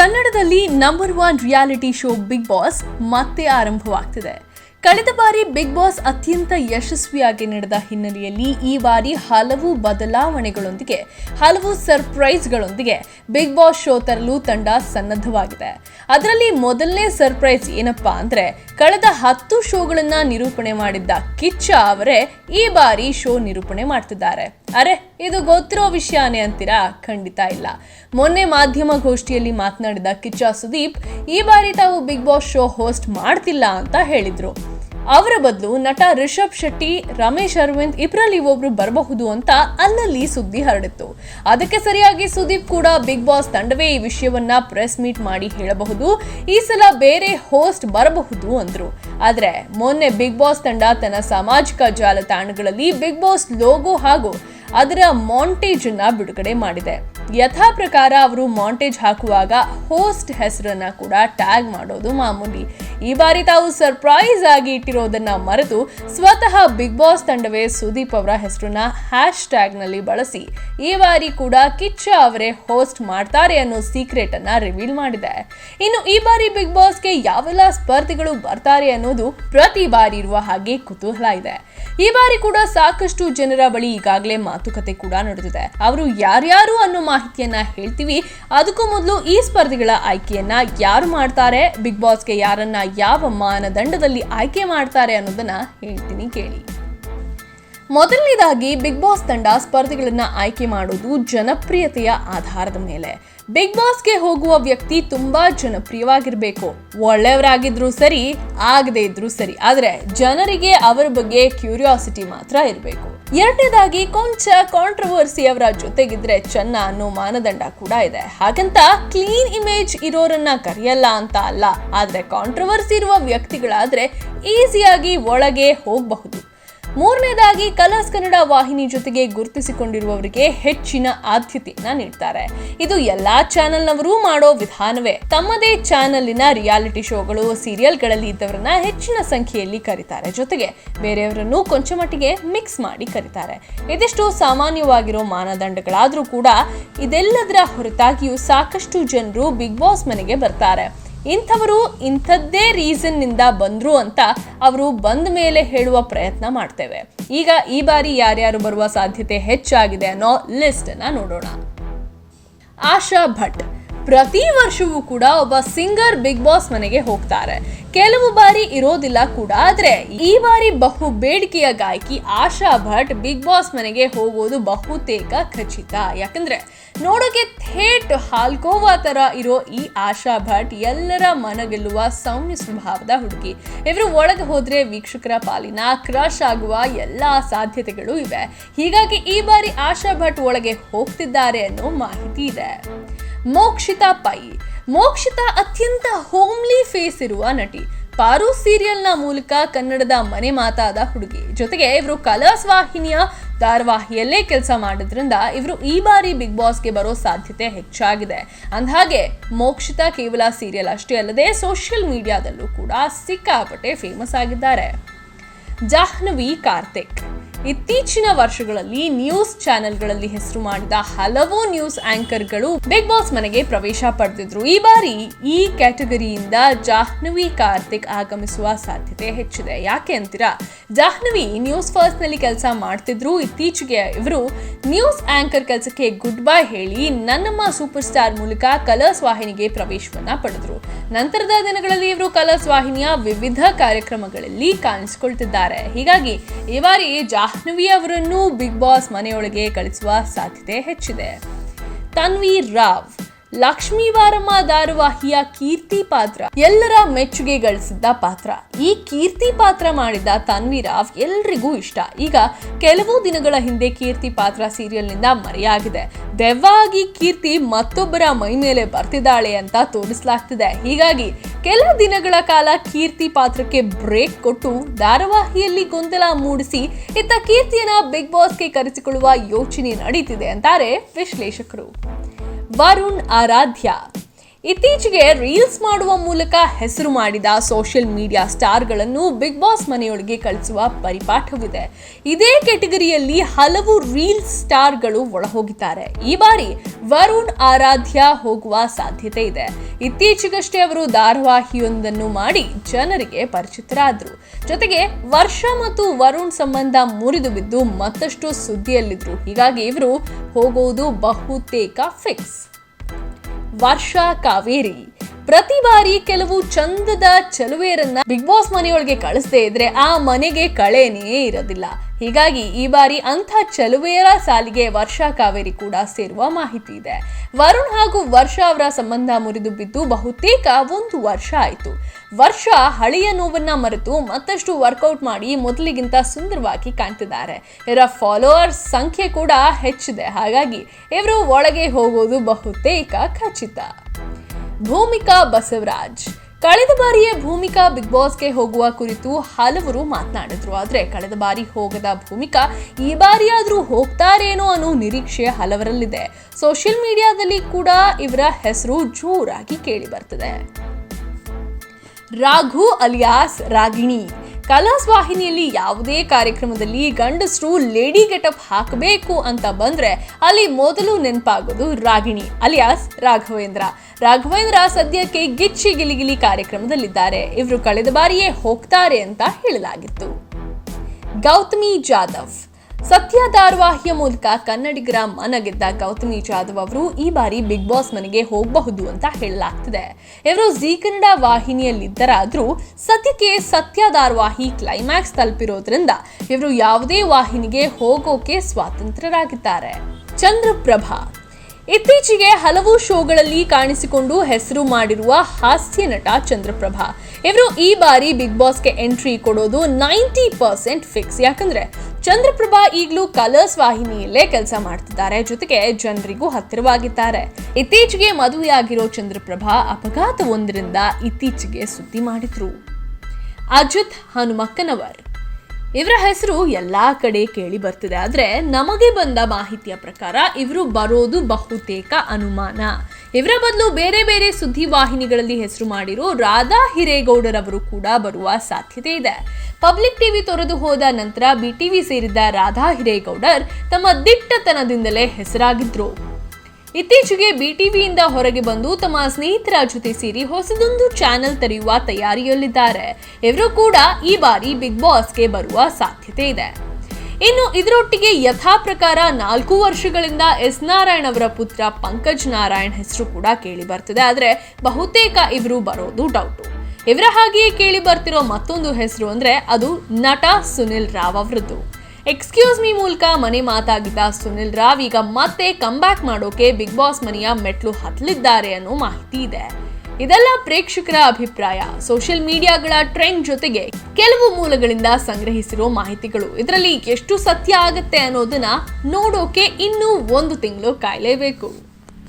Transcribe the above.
ಕನ್ನಡದಲ್ಲಿ number one reality show Big Boss ಮತ್ತೆ ಆರಂಭವಾಗ್ತಿದೆ. ಕಳೆದ ಬಾರಿ ಬಿಗ್ ಬಾಸ್ ಅತ್ಯಂತ ಯಶಸ್ವಿಯಾಗಿ ನಡೆದ ಹಿನ್ನೆಲೆಯಲ್ಲಿ ಈ ಬಾರಿ ಹಲವು ಬದಲಾವಣೆಗಳೊಂದಿಗೆ, ಹಲವು ಸರ್ಪ್ರೈಸ್ಗಳೊಂದಿಗೆ ಬಿಗ್ ಬಾಸ್ ಶೋ ತರಲು ತಂಡ ಸನ್ನದ್ಧವಾಗಿದೆ. ಅದರಲ್ಲಿ ಮೊದಲನೇ ಸರ್ಪ್ರೈಸ್ ಏನಪ್ಪಾ ಅಂದರೆ, ಕಳೆದ ಹತ್ತು ಶೋಗಳನ್ನು ನಿರೂಪಣೆ ಮಾಡಿದ್ದ ಕಿಚ್ಚ ಅವರೇ ಈ ಬಾರಿ ಶೋ ನಿರೂಪಣೆ ಮಾಡ್ತಿದ್ದಾರೆ. ಅರೆ ಇದು ಗೊತ್ತಿರೋ ವಿಷಯನೇ ಅಂತೀರಾ? ಖಂಡಿತ ಇಲ್ಲ. ಮೊನ್ನೆ ಮಾಧ್ಯಮ ಗೋಷ್ಠಿಯಲ್ಲಿ ಮಾತನಾಡಿದ ಕಿಚ್ಚ ಸುದೀಪ್, ಈ ಬಾರಿ ತಾವು ಬಿಗ್ ಬಾಸ್ ಶೋ ಹೋಸ್ಟ್ ಮಾಡ್ತಿಲ್ಲ ಅಂತ ಹೇಳಿದ್ರು. ಅವರ ಬದಲು ನಟ ರಿಷಬ್ ಶೆಟ್ಟಿ, ರಮೇಶ್ ಅರವಿಂದ್ ಇಬ್ಬರಲ್ಲಿ ಒಬ್ರು ಬರಬಹುದು ಅಂತ ಅಲ್ಲಲ್ಲಿ ಸುದ್ದಿ ಹರಡಿತ್ತು. ಅದಕ್ಕೆ ಸರಿಯಾಗಿ ಸುದೀಪ್ ಕೂಡ ಬಿಗ್ ಬಾಸ್ ತಂಡವೇ ಈ ವಿಷಯವನ್ನ ಪ್ರೆಸ್ ಮೀಟ್ ಮಾಡಿ ಹೇಳಬಹುದು, ಈ ಸಲ ಬೇರೆ ಹೋಸ್ಟ್ ಬರಬಹುದು ಅಂದ್ರು. ಆದ್ರೆ ಮೊನ್ನೆ ಬಿಗ್ ಬಾಸ್ ತಂಡ ತನ್ನ ಸಾಮಾಜಿಕ ಜಾಲತಾಣಗಳಲ್ಲಿ ಬಿಗ್ ಬಾಸ್ ಲೋಗೋ ಹಾಗೂ ಅದರ ಮಾಂಟೇಜ್ ಅನ್ನ ಬಿಡುಗಡೆ ಮಾಡಿದೆ. ಯಥಾ ಪ್ರಕಾರ ಅವರು ಮಾಂಟೇಜ್ ಹಾಕುವಾಗ ಹೋಸ್ಟ್ ಹೆಸರನ್ನ ಕೂಡ ಟ್ಯಾಗ್ ಮಾಡೋದು ಮಾಮೂಲಿ. ಈ ಬಾರಿ ತಾವು ಸರ್ಪ್ರೈಸ್ ಆಗಿ ಇಟ್ಟಿರೋದನ್ನ ಮರೆತು ಸ್ವತಃ ಬಿಗ್ ಬಾಸ್ ತಂಡವೇ ಸುದೀಪ್ ಅವರ ಹೆಸರನ್ನ ಹ್ಯಾಶ್ ಟ್ಯಾಗ್ನಲ್ಲಿ ಬಳಸಿ ಈ ಬಾರಿ ಕೂಡ ಕಿಚ್ಚ ಅವರೇ ಹೋಸ್ಟ್ ಮಾಡ್ತಾರೆ ಅನ್ನೋ ಸೀಕ್ರೆಟ್ ಅನ್ನ ರಿವೀಲ್ ಮಾಡಿದೆ. ಇನ್ನು ಈ ಬಾರಿ ಬಿಗ್ ಬಾಸ್ಗೆ ಯಾವೆಲ್ಲ ಸ್ಪರ್ಧಿಗಳು ಬರ್ತಾರೆ ಅನ್ನೋದು ಪ್ರತಿ ಬಾರಿ ಇರುವ ಹಾಗೆ ಕುತೂಹಲ ಇದೆ. ಈ ಬಾರಿ ಕೂಡ ಸಾಕಷ್ಟು ಜನರ ಬಳಿ ಈಗಾಗಲೇ ಮಾತುಕತೆ ಕೂಡ ನಡೆದಿದೆ. ಅವರು ಯಾರ್ಯಾರು ಅನ್ನೋ ಮಾಹಿತಿಯನ್ನ ಹೇಳ್ತೀವಿ. ಅದಕ್ಕೂ ಮೊದಲು ಈ ಸ್ಪರ್ಧಿಗಳ ಆಯ್ಕೆಯನ್ನ ಯಾರು ಮಾಡ್ತಾರೆ? ಬಿಗ್ ಬಾಸ್ಗೆ ಯಾರನ್ನ ಯಾವ ಮಾನದಂಡದಲ್ಲಿ ಆಯ್ಕೆ ಮಾಡ್ತಾರೆ ಅನ್ನೋದನ್ನ ಹೇಳ್ತೀನಿ ಕೇಳಿ. ಮೊದಲನೇದಾಗಿ ಬಿಗ್ ಬಾಸ್ ತಂಡ ಸ್ಪರ್ಧಿಗಳನ್ನ ಆಯ್ಕೆ ಮಾಡೋದು ಜನಪ್ರಿಯತೆಯ ಆಧಾರದ ಮೇಲೆ. ಬಿಗ್ ಬಾಸ್ಗೆ ಹೋಗುವ ವ್ಯಕ್ತಿ ತುಂಬಾ ಜನಪ್ರಿಯವಾಗಿರ್ಬೇಕು. ಒಳ್ಳೆಯವರಾಗಿದ್ರು ಸರಿ, ಆಗದೇ ಇದ್ರೂ ಸರಿ. ಆದರೆ ಜನರಿಗೆ ಅವರ ಬಗ್ಗೆ ಕ್ಯೂರಿಯಾಸಿಟಿ ಮಾತ್ರ ಇರಬೇಕು. ಎರಡನೇದಾಗಿ ಕೊಂಚ ಕಾಂಟ್ರವರ್ಸಿ ಅವರ ಜೊತೆಗಿದ್ರೆ ಚೆನ್ನ ಅನ್ನೋ ಮಾನದಂಡ ಕೂಡ ಇದೆ. ಹಾಗಂತ ಕ್ಲೀನ್ ಇಮೇಜ್ ಇರೋರನ್ನ ಕರೆಯಲ್ಲ ಅಂತ ಅಲ್ಲ. ಆದ್ರೆ ಕಾಂಟ್ರವರ್ಸಿ ಇರುವ ವ್ಯಕ್ತಿಗಳಾದ್ರೆ ಈಸಿಯಾಗಿ ಒಳಗೆ ಹೋಗಬಹುದು. ಮೂರನೇದಾಗಿ ಕಲರ್ಸ್ ಕನ್ನಡ ವಾಹಿನಿ ಜೊತೆಗೆ ಗುರುತಿಸಿಕೊಂಡಿರುವವರಿಗೆ ಹೆಚ್ಚಿನ ಆದ್ಯತೆಯನ್ನ ನೀಡ್ತಾರೆ. ಇದು ಎಲ್ಲಾ ಚಾನೆಲ್ನವರು ಮಾಡೋ ವಿಧಾನವೇ. ತಮ್ಮದೇ ಚಾನೆಲ್ನ ರಿಯಾಲಿಟಿ ಶೋಗಳು, ಸೀರಿಯಲ್ಗಳಲ್ಲಿ ಇದ್ದವರನ್ನ ಹೆಚ್ಚಿನ ಸಂಖ್ಯೆಯಲ್ಲಿ ಕರೀತಾರೆ. ಜೊತೆಗೆ ಬೇರೆಯವರನ್ನು ಕೊಂಚ ಮಟ್ಟಿಗೆ ಮಿಕ್ಸ್ ಮಾಡಿ ಕರೀತಾರೆ. ಇದಿಷ್ಟು ಸಾಮಾನ್ಯವಾಗಿರೋ ಮಾನದಂಡಗಳಾದ್ರೂ ಕೂಡ ಇದೆಲ್ಲದರ ಹೊರತಾಗಿಯೂ ಸಾಕಷ್ಟು ಜನರು ಬಿಗ್ ಬಾಸ್ ಮನೆಗೆ ಬರ್ತಾರೆ. ಇಂಥವರು ಇಂಥದ್ದೇ ರೀಸನ್ನಿಂದ ಬಂದ್ರು ಅಂತ ಅವರು ಬಂದ ಮೇಲೆ ಹೇಳುವ ಪ್ರಯತ್ನ ಮಾಡ್ತೇವೆ. ಈಗ ಈ ಬಾರಿ ಯಾರ್ಯಾರು ಬರುವ ಸಾಧ್ಯತೆ ಹೆಚ್ಚಾಗಿದೆ ಅನ್ನೋ ಲಿಸ್ಟನ್ನು ನೋಡೋಣ. ಆಶಾ ಭಟ್, ಪ್ರತಿ ವರ್ಷವೂ ಕೂಡ ಒಬ್ಬ ಸಿಂಗರ್ ಬಿಗ್ ಬಾಸ್ ಮನೆಗೆ ಹೋಗ್ತಾರೆ. ಕೆಲವು ಬಾರಿ ಇರೋದಿಲ್ಲ ಕೂಡ, ಆದ್ರೆ ಈ ಬಾರಿ ಬಹು ಬೇಡಿಕೆಯ ಗಾಯಕಿ ಆಶಾ ಭಟ್ ಬಿಗ್ ಬಾಸ್ ಮನೆಗೆ ಹೋಗೋದು ಬಹುತೇಕ ಖಚಿತ. ಯಾಕಂದ್ರೆ ನೋಡೋಕೆ ಥೇಟ್ ಹಾಲ್ಕೋವಾ ತರ ಇರೋ ಈ ಆಶಾ ಭಟ್ ಎಲ್ಲರ ಮನಗೆಲ್ಲುವ ಸೌಮ್ಯ ಸ್ವಭಾವದ ಹುಡುಗಿ. ಇವರು ಒಳಗೆ ಹೋದ್ರೆ ವೀಕ್ಷಕರ ಪಾಲಿನ ಕ್ರಶ್ ಆಗುವ ಎಲ್ಲಾ ಸಾಧ್ಯತೆಗಳು ಇವೆ. ಹೀಗಾಗಿ ಈ ಬಾರಿ ಆಶಾ ಭಟ್ ಒಳಗೆ ಹೋಗ್ತಿದ್ದಾರೆ ಅನ್ನೋ ಮಾಹಿತಿ ಇದೆ. ಮೋಕ್ಷಿತಾ ಪೈ. ಮೋಕ್ಷಿತಾ ಅತ್ಯಂತ ಹೋಮ್ಲಿ ಫೇಸ್ ಇರುವ ನಟಿ. ಪಾರು ಸೀರಿಯಲ್ನ ಮೂಲಕ ಕನ್ನಡದ ಮನೆ ಮಾತಾದ ಹುಡುಗಿ. ಜೊತೆಗೆ ಇವರು ಕಲರ್ಸ್ ವಾಹಿನಿಯ ಧಾರಾವಾಹಿಯಲ್ಲೇ ಕೆಲಸ ಮಾಡಿದ್ರಿಂದ ಇವರು ಈ ಬಾರಿ ಬಿಗ್ ಬಾಸ್ಗೆ ಬರೋ ಸಾಧ್ಯತೆ ಹೆಚ್ಚಾಗಿದೆ. ಅಂದಹಾಗೆ, ಮೋಕ್ಷಿತಾ ಕೇವಲ ಸೀರಿಯಲ್ ಅಷ್ಟೇ ಅಲ್ಲದೆ ಸೋಷಿಯಲ್ ಮೀಡಿಯಾದಲ್ಲೂ ಕೂಡ ಸಿಕ್ಕಾಪಟ್ಟೆ ಫೇಮಸ್ ಆಗಿದ್ದಾರೆ. ಜಾಹ್ನವಿ ಕಾರ್ತಿಕ್. ಇತ್ತೀಚಿನ ವರ್ಷಗಳಲ್ಲಿ ನ್ಯೂಸ್ ಚಾನೆಲ್ಗಳಲ್ಲಿ ಹೆಸರು ಮಾಡಿದ ಹಲವು ನ್ಯೂಸ್ ಆಂಕರ್ಗಳು ಬಿಗ್ ಬಾಸ್ ಮನೆಗೆ ಪ್ರವೇಶ ಪಡೆದಿದ್ರು. ಈ ಬಾರಿ ಈ ಕ್ಯಾಟಗರಿಯಿಂದ ಜಾಹ್ನವಿ ಕಾರ್ತಿಕ್ ಆಗಮಿಸುವ ಸಾಧ್ಯತೆ ಹೆಚ್ಚಿದೆ. ಯಾಕೆ ಅಂತೀರಾ? ಜಾಹ್ನವಿ ನ್ಯೂಸ್ ಫಸ್ಟ್ನಲ್ಲಿ ಕೆಲಸ ಮಾಡ್ತಿದ್ರು. ಇತ್ತೀಚೆಗೆ ಇವರು ನ್ಯೂಸ್ ಆಂಕರ್ ಕೆಲಸಕ್ಕೆ ಗುಡ್ ಬೈ ಹೇಳಿ ನನ್ನಮ್ಮ ಸೂಪರ್ ಸ್ಟಾರ್ ಮೂಲಕ ಕಲರ್ಸ್ ವಾಹಿನಿಗೆ ಪ್ರವೇಶವನ್ನ ಪಡೆದ್ರು. ನಂತರದ ದಿನಗಳಲ್ಲಿ ಇವರು ಕಲರ್ಸ್ ವಾಹಿನಿಯ ವಿವಿಧ ಕಾರ್ಯಕ್ರಮಗಳಲ್ಲಿ ಕಾಣಿಸಿಕೊಳ್ತಿದ್ದಾರೆ. ಹೀಗಾಗಿ ಈ ಬಾರಿ ಜಾಹ್ನವಿ ಅವರನ್ನು ಬಿಗ್ ಬಾಸ್ ಮನೆಯೊಳಗೆ ಕಳಿಸುವ ಸಾಧ್ಯತೆ ಹೆಚ್ಚಿದೆ. ತನ್ವೀರ್ ರಾವ್. ಲಕ್ಷ್ಮೀ ವಾರಮ್ಮ ಧಾರಾವಾಹಿಯ ಕೀರ್ತಿ ಪಾತ್ರ. ಎಲ್ಲರ ಮೆಚ್ಚುಗೆ ಗಳಿಸಿದ್ದ ಪಾತ್ರ. ಈ ಕೀರ್ತಿ ಪಾತ್ರ ಮಾಡಿದ ತನ್ವಿ ರಾವ್ ಎಲ್ರಿಗೂ ಇಷ್ಟ. ಈಗ ಕೆಲವು ದಿನಗಳ ಹಿಂದೆ ಕೀರ್ತಿ ಪಾತ್ರ ಸೀರಿಯಲ್ನಿಂದ ಮರೆಯಾಗಿದೆ. ದೆವ್ವಾಗಿ ಕೀರ್ತಿ ಮತ್ತೊಬ್ಬರ ಮೈ ಮೇಲೆ ಬರ್ತಿದ್ದಾಳೆ ಅಂತ ತೋರಿಸಲಾಗ್ತಿದೆ. ಹೀಗಾಗಿ ಕೆಲ ದಿನಗಳ ಕಾಲ ಕೀರ್ತಿ ಪಾತ್ರಕ್ಕೆ ಬ್ರೇಕ್ ಕೊಟ್ಟು ಧಾರಾವಾಹಿಯಲ್ಲಿ ಗೊಂದಲ ಮೂಡಿಸಿ ಇತ್ತ ಕೀರ್ತಿಯನ್ನ ಬಿಗ್ ಬಾಸ್ಗೆ ಕರೆಸಿಕೊಳ್ಳುವ ಯೋಚನೆ ನಡೀತಿದೆ ಅಂತಾರೆ ವಿಶ್ಲೇಷಕರು. ವರುಣ್ ಆರಾಧ್ಯ. ಇತ್ತೀಚೆಗೆ ರೀಲ್ಸ್ ಮಾಡುವ ಮೂಲಕ ಹೆಸರು ಮಾಡಿದ ಸೋಷಿಯಲ್ ಮೀಡಿಯಾ ಸ್ಟಾರ್ಗಳನ್ನು ಬಿಗ್ ಬಾಸ್ ಮನೆಯೊಳಗೆ ಕಳಿಸುವ ಪರಿಪಾಠವಿದೆ. ಇದೇ ಕೆಟಗರಿಯಲ್ಲಿ ಹಲವು ರೀಲ್ಸ್ ಸ್ಟಾರ್ಗಳು ಒಳಹೋಗಿದ್ದಾರೆ. ಈ ಬಾರಿ ವರುಣ್ ಆರಾಧ್ಯ ಹೋಗುವ ಸಾಧ್ಯತೆ ಇದೆ. ಇತ್ತೀಚೆಗಷ್ಟೇ ಅವರು ಧಾರಾವಾಹಿಯೊಂದನ್ನು ಮಾಡಿ ಜನರಿಗೆ ಪರಿಚಿತರಾದರು. ಜೊತೆಗೆ ವರ್ಷ ಮತ್ತು ವರುಣ್ ಸಂಬಂಧ ಮುರಿದು ಬಿದ್ದು ಮತ್ತಷ್ಟು ಸುದ್ದಿಯಲ್ಲಿದ್ದರು ಹೀಗಾಗಿ ಇವರು ಹೋಗುವುದು ಬಹುತೇಕ ಫಿಕ್ಸ್ ವರ್ಷ ಕಾವೇರಿ. ಪ್ರತಿ ಬಾರಿ ಕೆಲವು ಚಂದದ ಚಲುವೆಯರನ್ನ ಬಿಗ್ ಬಾಸ್ ಮನೆಯೊಳಗೆ ಕಳಿಸದೇ ಇದ್ರೆ ಆ ಮನೆಗೆ ಕಳೆನೇ ಇರೋದಿಲ್ಲ. ಹೀಗಾಗಿ ಈ ಬಾರಿ ಅಂಥ ಚಲುವೆಯರ ಸಾಲಿಗೆ ವರ್ಷಾ ಕಾವೇರಿ ಕೂಡ ಸೇರುವ ಮಾಹಿತಿ ಇದೆ. ವರುಣ್ ಹಾಗೂ ವರ್ಷಾ ಅವರ ಸಂಬಂಧ ಮುರಿದು ಬಿದ್ದು ಬಹುತೇಕ ಒಂದು ವರ್ಷ ಆಯಿತು. ವರ್ಷ ಹಳೆಯ ನೋವನ್ನ ಮರೆತು ಮತ್ತಷ್ಟು ವರ್ಕೌಟ್ ಮಾಡಿ ಮೊದಲಿಗಿಂತ ಸುಂದರವಾಗಿ ಕಾಣ್ತಿದ್ದಾರೆ. ಇವರ ಫಾಲೋವರ್ಸ್ ಸಂಖ್ಯೆ ಕೂಡ ಹೆಚ್ಚಿದೆ. ಹಾಗಾಗಿ ಇವರು ಒಳಗೆ ಹೋಗೋದು ಬಹುತೇಕ ಖಚಿತ. ಭೂಮಿಕಾ ಬಸವರಾಜ್. ಕಳೆದ ಬಾರಿಯೇ ಭೂಮಿಕಾ ಬಿಗ್ ಬಾಸ್ಗೆ ಹೋಗುವ ಕುರಿತು ಹಲವರು ಮಾತನಾಡಿದ್ರು. ಆದರೆ ಕಳೆದ ಬಾರಿ ಹೋಗದ ಭೂಮಿಕಾ ಈ ಬಾರಿಯಾದರೂ ಹೋಗ್ತಾರೇನೋ ಅನ್ನೋ ನಿರೀಕ್ಷೆ ಹಲವರಲ್ಲಿದೆ. ಸೋಷಿಯಲ್ ಮೀಡಿಯಾದಲ್ಲಿ ಕೂಡ ಇವರ ಹೆಸರು ಜೋರಾಗಿ ಕೇಳಿ ಬರ್ತದೆ. ರಾಘು ಅಲಿಯಾಸ್ ರಾಗಿಣಿ. ಕಲರ್ಸ್ ವಾಹಿನಿಯಲ್ಲಿ ಯಾವುದೇ ಕಾರ್ಯಕ್ರಮದಲ್ಲಿ ಗಂಡಸರು ಲೇಡಿ ಗೆಟಪ್ ಹಾಕಬೇಕು ಅಂತ ಬಂದ್ರೆ ಅಲ್ಲಿ ಮೊದಲು ನೆನಪಾಗೋದು ರಾಗಿಣಿ, ಅಲಿಯಾಸ್ ರಾಘವೇಂದ್ರ. ರಾಘವೇಂದ್ರ ಸದ್ಯಕ್ಕೆ ಗಿಚ್ಚಿ ಗಿಲಿಗಿಲಿ ಕಾರ್ಯಕ್ರಮದಲ್ಲಿದ್ದಾರೆ. ಇವರು ಕಳೆದ ಬಾರಿಯೇ ಹೋಗ್ತಾರೆ ಅಂತ ಹೇಳಲಾಗಿತ್ತು. ಗೌತಮಿ ಜಾಧವ್. ಸತ್ಯ ಧಾರಾವಾಹಿಯ ಮೂಲಕ ಕನ್ನಡಿಗರ ಮನ ಗೆದ್ದ ಗೌತಮಿ ಜಾಧವ್ ಅವರು ಈ ಬಾರಿ ಬಿಗ್ ಬಾಸ್ ಮನೆಗೆ ಹೋಗಬಹುದು ಅಂತ ಹೇಳಲಾಗ್ತಿದೆ. ಇವರು ಜಿ ಕನ್ನಡ ವಾಹಿನಿಯಲ್ಲಿದ್ದರಾದ್ರೂ ಸದ್ಯಕ್ಕೆ ಸತ್ಯ ಧಾರಾವಾಹಿ ಕ್ಲೈಮ್ಯಾಕ್ಸ್ ತಲುಪಿರೋದ್ರಿಂದ ಇವರು ಯಾವುದೇ ವಾಹಿನಿಗೆ ಹೋಗೋಕೆ ಸ್ವಾತಂತ್ರ್ಯರಾಗಿದ್ದಾರೆ. ಚಂದ್ರಪ್ರಭಾ ಇತ್ತೀಚೆಗೆ ಹಲವು ಶೋಗಳಲ್ಲಿ ಕಾಣಿಸಿಕೊಂಡು ಹೆಸರು ಮಾಡಿರುವ ಹಾಸ್ಯ ನಟ ಚಂದ್ರಪ್ರಭಾ. ಇವರು ಈ ಬಾರಿ ಬಿಗ್ ಬಾಸ್ಗೆ ಎಂಟ್ರಿ ಕೊಡೋದು ನೈಂಟಿ ಪರ್ಸೆಂಟ್ ಫಿಕ್ಸ್. ಯಾಕಂದ್ರೆ ಚಂದ್ರಪ್ರಭಾ ಈಗಲೂ ಕಲರ್ಸ್ ವಾಹಿನಿಯಲ್ಲೇ ಕೆಲಸ ಮಾಡ್ತಿದ್ದಾರೆ. ಜೊತೆಗೆ ಜನರಿಗೂ ಹತ್ತಿರವಾಗಿದ್ದಾರೆ. ಇತ್ತೀಚೆಗೆ ಮದುವೆಯಾಗಿರೋ ಚಂದ್ರಪ್ರಭಾ ಅಪಘಾತವೊಂದರಿಂದ ಇತ್ತೀಚೆಗೆ ಸುದ್ದಿ ಮಾಡಿದ್ರು. ಅಜಿತ್ ಹನುಮಕ್ಕನವರ್. ಇವರ ಹೆಸರು ಎಲ್ಲ ಕಡೆ ಕೇಳಿ ಬರ್ತಿದೆ. ಆದ್ರೆ ನಮಗೆ ಬಂದ ಮಾಹಿತಿಯ ಪ್ರಕಾರ ಇವರು ಬರೋದು ಬಹುತೇಕ ಅನುಮಾನ. ಇವರ ಬದಲು ಬೇರೆ ಬೇರೆ ಸುದ್ದಿ ವಾಹಿನಿಗಳಲ್ಲಿ ಹೆಸರು ಮಾಡಿರೋ ರಾಧಾ ಹಿರೇಗೌಡರವರು ಕೂಡ ಬರುವ ಸಾಧ್ಯತೆ ಇದೆ. ಪಬ್ಲಿಕ್ ಟಿವಿ ತೊರೆದು ಹೋದ ನಂತರ ಬಿ ಟಿವಿ ಸೇರಿದ್ದ ರಾಧಾ ಹಿರೇಗೌಡರ್ ತಮ್ಮ ದಿಟ್ಟತನದಿಂದಲೇ ಹೆಸರಾಗಿದ್ರು. ಇತ್ತೀಚೆಗೆ ಬಿಟಿವಿಯಿಂದ ಹೊರಗೆ ಬಂದು ತಮ್ಮ ಸ್ನೇಹಿತರ ಜೊತೆ ಸೇರಿ ಹೊಸದೊಂದು ಚಾನೆಲ್ ತೆರೆಯುವ ತಯಾರಿಯಲ್ಲಿದ್ದಾರೆ. ಇವರು ಕೂಡ ಈ ಬಾರಿ ಬಿಗ್ ಬಾಸ್ಗೆ ಬರುವ ಸಾಧ್ಯತೆ ಇದೆ. ಇನ್ನು ಇದರೊಟ್ಟಿಗೆ ಯಥಾ ಪ್ರಕಾರ ನಾಲ್ಕು ವರ್ಷಗಳಿಂದ ಎಸ್ ನಾರಾಯಣ್ ಅವರ ಪುತ್ರ ಪಂಕಜ್ ನಾರಾಯಣ್ ಹೆಸರು ಕೂಡ ಕೇಳಿ ಬರ್ತಿದೆ. ಆದರೆ ಬಹುತೇಕ ಇವರು ಬರೋದು ಡೌಟು ಇವರ ಹಾಗೆಯೇ ಕೇಳಿ ಬರ್ತಿರೋ ಮತ್ತೊಂದು ಹೆಸರು ಅಂದರೆ ಅದು ನಟ ಸುನಿಲ್ ರಾವ್ ಅವರದ್ದು. ಎಕ್ಸ್ಕ್ಯೂಸ್ ಮೀ ಮೂಲಕ ಮನೆ ಮಾತಾಗಿದ್ದ ಸುನಿಲ್ ರಾವ್, ಈಗ ಮತ್ತೆ ಕಂಬ್ಯಾಕ್ ಮಾಡೋಕೆ ಬಿಗ್ ಬಾಸ್ ಮನೆಯ ಮೆಟ್ಲು ಹತ್ತಲಿದ್ದಾರೆ ಅನ್ನೋ ಮಾಹಿತಿ ಇದೆ. ಇದೆಲ್ಲ ಪ್ರೇಕ್ಷಕರ ಅಭಿಪ್ರಾಯ. ಸೋಷಿಯಲ್ ಮೀಡಿಯಾಗಳ ಟ್ರೆಂಡ್ ಜೊತೆಗೆ ಕೆಲವು ಮೂಲಗಳಿಂದ ಸಂಗ್ರಹಿಸಿರೋ ಮಾಹಿತಿಗಳು. ಇದರಲ್ಲಿ ಎಷ್ಟು ಸತ್ಯ ಆಗುತ್ತೆ ಅನ್ನೋದನ್ನ ನೋಡೋಕೆ ಇನ್ನೂ ಒಂದು ತಿಂಗಳು ಕಾಯಲೇಬೇಕು.